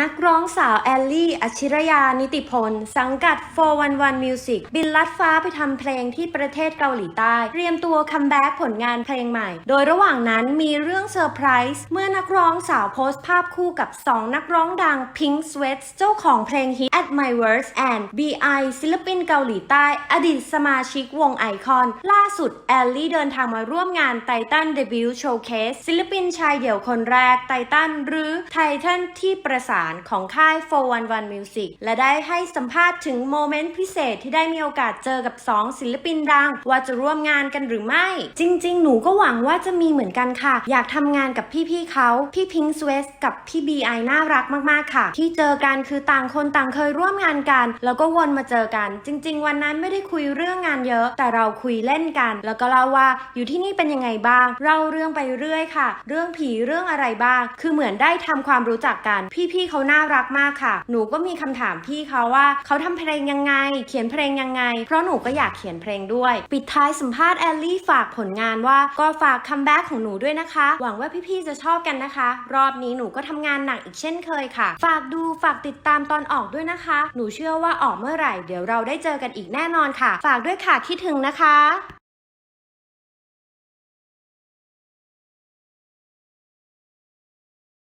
นักร้องสาวแอลลี่อัชิรยา นิติพล สังกัด 411 Music บินลัดฟ้าไปทำเพลงที่ประเทศเกาหลีใต้ เตรียมตัวคัมแบ็กผลงานเพลงใหม่ โดยระหว่างนั้นมีเรื่องเซอร์ไพรส์เมื่อนักร้องสาวโพสต์ภาพคู่กับ 2 นักร้องดัง Pink Sweat เจ้าของเพลงฮิต At My Words and B.I. ศิลปินเกาหลีใต้ อดีตสมาชิกวงไอคอน ล่าสุดแอลลี่เดินทางมาร่วมงานไททันเดบิวต์โชว์เคสศิลปินชายเดี่ยวคนแรกไททันหรือไททันที่ประสานของค่าย 411 Music และได้ให้สัมภาษณ์ถึงโมเมนต์พิเศษที่ได้มีโอกาสเจอกับ 2 ศิลปินดัง ว่าจะร่วมงานกันหรือไม่ จริง ๆ หนูก็หวังว่าจะมีเหมือนกันค่ะ อยากทำงานกับพี่ ๆ เขา พี่พิงค์สเวสกับพี่ BI น่ารักมาก ๆ ค่ะ ที่เจอกันคือต่างคนต่างเคยร่วมงานกัน แล้วก็วนมาเจอกัน จริง ๆ วันนั้นไม่ได้คุยเรื่องงานเยอะ แต่เราคุยเล่นกัน แล้วก็เล่าว่าอยู่ที่นี่เป็นยังไงบ้างเล่าเรื่องไปเรื่อยค่ะ เรื่องผีเรื่องอะไรบ้าง คือเหมือนได้ทำความรู้จักกัน พี่ๆเขาน่ารักมากค่ะ หนูก็มีคำถามพี่เขาว่าเขาทำเพลงยังไง เขียนเพลงยังไง เพราะหนูก็อยากเขียนเพลงด้วย ปิดท้ายสัมภาษณ์แอลลี่ฝากผลงานว่าก็ฝากคัมแบ็กของหนูด้วยนะคะ หวังว่าพี่ๆจะชอบกันนะคะ รอบนี้หนูก็ทำงานหนักอีกเช่นเคยค่ะ ฝากดูฝากติดตามตอนออกด้วยนะคะ หนูเชื่อว่าออกเมื่อไหร่ เดี๋ยวเราได้เจอกันอีกแน่นอนค่ะ ฝากด้วยค่ะคิดถึงนะคะ